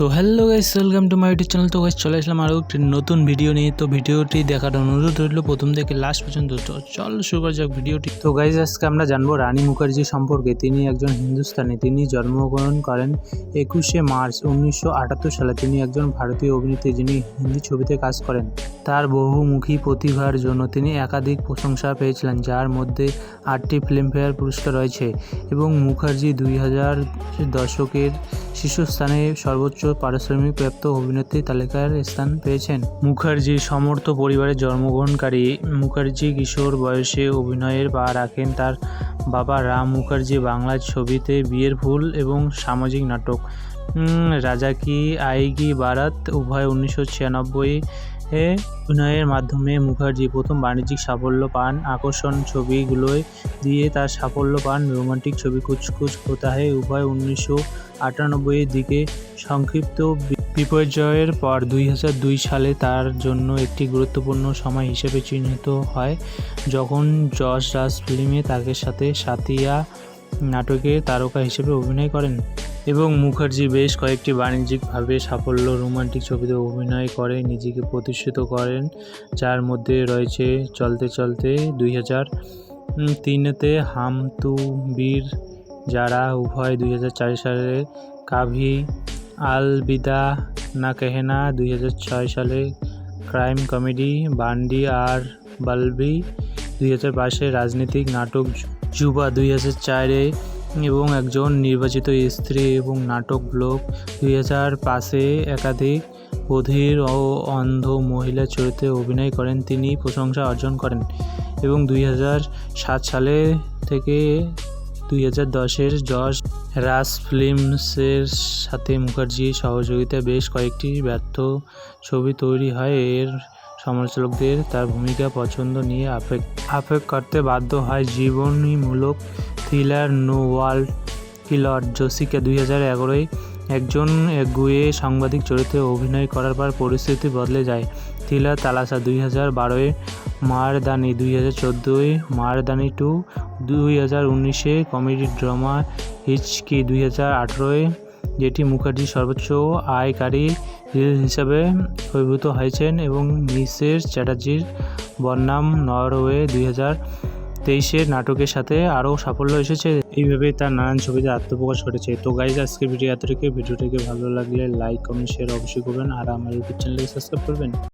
তো hello guys welcome to my YouTube channel তো guys চলে আসলাম আরও একটি নতুন ভিডিও নিয়ে। তো ভিডিওটি দেখার অনুরোধ রইল প্রথম থেকে লাস্ট পর্যন্ত। চল শুরু করা যাক ভিডিওটি তো গাইস আজকে আমরা জানব রানী মুখার্জি সম্পর্কে। তিনি একজন হিন্দুস্তানি, তিনি জন্মগ্রহণ করেন একুশে মার্চ উনিশশো আটাত্তর সালে। তিনি একজন ভারতীয় অভিনেত্রী যিনি হিন্দি ছবিতে কাজ করেন। তার বহুমুখী প্রতিভার জন্য তিনি একাধিক প্রশংসা পেয়েছিলেন, যার মধ্যে আটটি ফিল্মফেয়ার পুরস্কার রয়েছে। এবং মুখার্জি দুই হাজার দশকের শীর্ষস্থানে সর্বোচ্চ পারিশ্রমিক প্রাপ্ত অভিনেত্রী তালিকার স্থান পেয়েছেন। মুখার্জি সমর্থ পরিবারে জন্মগ্রহণকারী মুখার্জি কিশোর বয়সে অভিনয়ের পা রাখেন তার বাবা রাম মুখার্জি বাংলা ছবিতে বিয়ের ফুল এবং সামাজিক নাটক। রাজা কি আইগি বারাত উভয় উনিশশো ছিয়ানব্বই এ অভিনয়ের মাধ্যমে মুখার্জি প্রথম বাণিজ্যিক সাফল্য পান। আকর্ষণ ছবিগুলোয় দিয়ে তার সাফল্য পান। রোমান্টিক ছবি কুচ কুচ হোতা উভয় উনিশশো আটানব্বইয়ের দিকে সংক্ষিপ্ত বিপর্যয়ের পর দুই দুই সালে তার জন্য একটি গুরুত্বপূর্ণ সময় হিসেবে চিহ্নিত হয়, যখন যশ রাজ ফিল্মে তাকে সাথে সাতিয়া নাটকে তারকা হিসেবে অভিনয় করেন এবং মুখার্জি বেশ কয়েকটি বাণিজ্যিকভাবে সাফল্য রোমান্টিক ছবিতে অভিনয় করে নিজেকে প্রতিষ্ঠিত করেন, যার মধ্যে রয়েছে চলতে চলতে দুই হাজার তিনেতে হাম তু বীর যারা উভয় দুই হাজার চার সালে কাভি আল বিদা না কেহেনা দুই হাজার ছয় সালে ক্রাইম কমেডি বান্ডি আর বালবি, দুই হাজার বাইশে রাজনৈতিক নাটক যুবা, দুই হাজার চারে এবং একজন নির্বাচিত স্ত্রী এবং নাটক ব্লক দুই হাজার পাঁচে একাধিক বধির ও অন্ধ মহিলা চরিত্রে অভিনয় করেন, তিনি প্রশংসা অর্জন করেন এবং দুই হাজার সাত সালে থেকে দুই হাজার দশের যশ রাজ ফিল্মসের সাথে মুখার্জি সহযোগিতায় বেশ কয়েকটি ব্যর্থ ছবি তৈরি হয়। এর সমালোচকদের তার ভূমিকা পছন্দ নিয়ে আপেক আফেক করতে বাধ্য হয়। জীবনীমূলক থ্রিলার নো ওয়ার্ল্ড কিলর জোসিকে দুই হাজার এগারোয় একজন এগুয়ে সাংবাদিক চরিত্রে অভিনয় করার পর পরিস্থিতি বদলে যায়। থ্রিলার তালাসা দুই হাজার বারোয়, মারদানি দুই হাজার চোদ্দোয়, মারদানি টু দুই হাজার উনিশে, কমেডি ড্রামা হিচকি দুই হাজার আঠেরোয়, যেটি মুখার্জি সর্বোচ্চ আয়কারী রিল হিসাবে অভিভূত হয়েছেন এবং মিসেস চ্যাটার্জির বনাম নরওয়ে দুই হাজার তেইশের নাটকের সাথে আরও সাফল্য এসেছে। এইভাবে তার নানান ছবিতে আত্মপ্রকাশ ঘটেছে। তো গাইজ আজকে ভিডিও এত ভিডিওটিকে ভালো লাগলে লাইক কমেন্ট শেয়ার অবশ্যই করবেন। আর আমার ইউটিউব চ্যানেলকে সাবস্ক্রাইব করবেন।